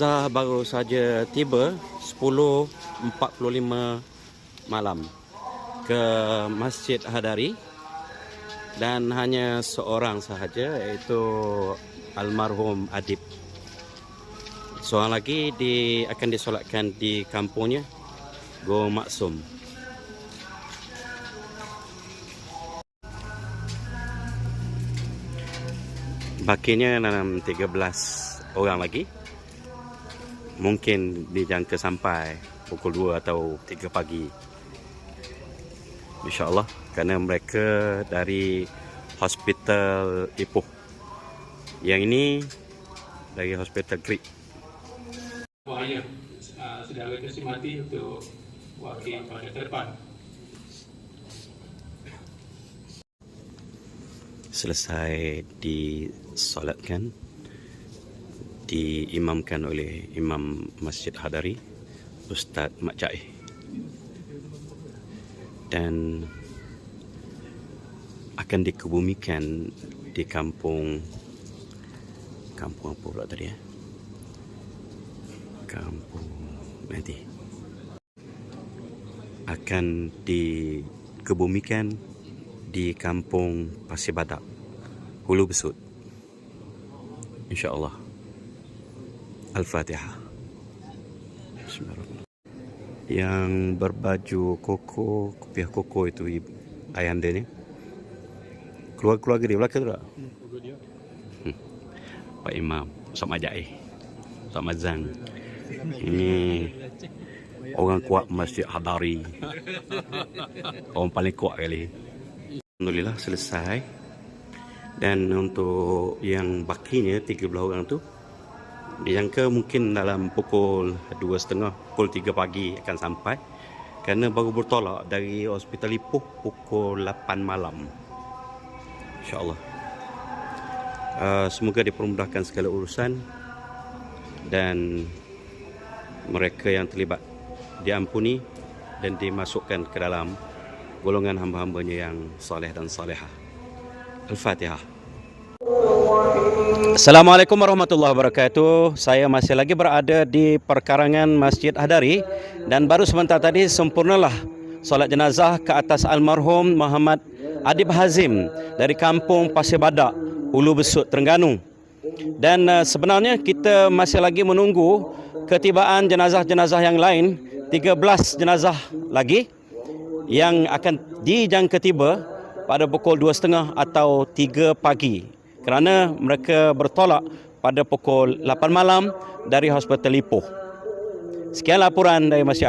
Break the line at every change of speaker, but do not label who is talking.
Zah baru saja tiba 10.45 malam ke Masjid Hadari dan hanya seorang sahaja iaitu almarhum Adib. Seorang lagi di, akan disolatkan di kampungnya Go Maksum. Bakinya dalam 13 orang lagi mungkin dijangka sampai pukul 2 atau 3 pagi. InsyaAllah kerana mereka dari Hospital Ipoh. Yang ini dari Hospital Creek
Wahaya uh, saudara kasih mati untuk wakil pada depan.
selesai disolatkan diimamkan oleh Imam Masjid Hadari Ustaz Mak Jaih. Dan akan dikebumikan di kampung kampung apa pula tadi ya kampung nanti. Akan dikebumikan di kampung Pasir Badak Hulu Besut. InsyaAllah Al-Fatihah. Bismillahirrahmanirrahim. Yang berbaju koko Kopiah koko itu ayah anda ni. Keluar-keluarga dia belakang tu tak? Hmm. Pak Imam Ustaz Majai Ustaz Mazang Ini Orang kuat Masjid Hadari. Orang paling kuat kali. Alhamdulillah selesai. Dan untuk yang bakinya 13 orang tu dijangka mungkin dalam pukul 2.30 pukul 3 pagi akan sampai kerana baru bertolak dari hospital Ipoh pukul 8 malam insyaAllah uh, semoga dipermudahkan segala urusan dan mereka yang terlibat diampuni dan dimasukkan ke dalam golongan hamba-hambanya yang soleh dan salehah. Al-Fatihah. Assalamualaikum warahmatullahi wabarakatuh. Saya masih lagi berada di perkarangan Masjid Hadari dan baru sebentar tadi sempurnalah solat jenazah ke atas almarhum Muhammad Adib Hazim dari kampung Pasir Badak, Hulu Besut, Terengganu. Dan uh, sebenarnya kita masih lagi menunggu ketibaan jenazah-jenazah yang lain, 13 jenazah lagi yang akan dijangka tiba pada pukul 2.30 atau 3 pagi kerana mereka bertolak pada pukul 8 malam dari Hospital Ipoh. Sekian laporan dari Masjid Adab.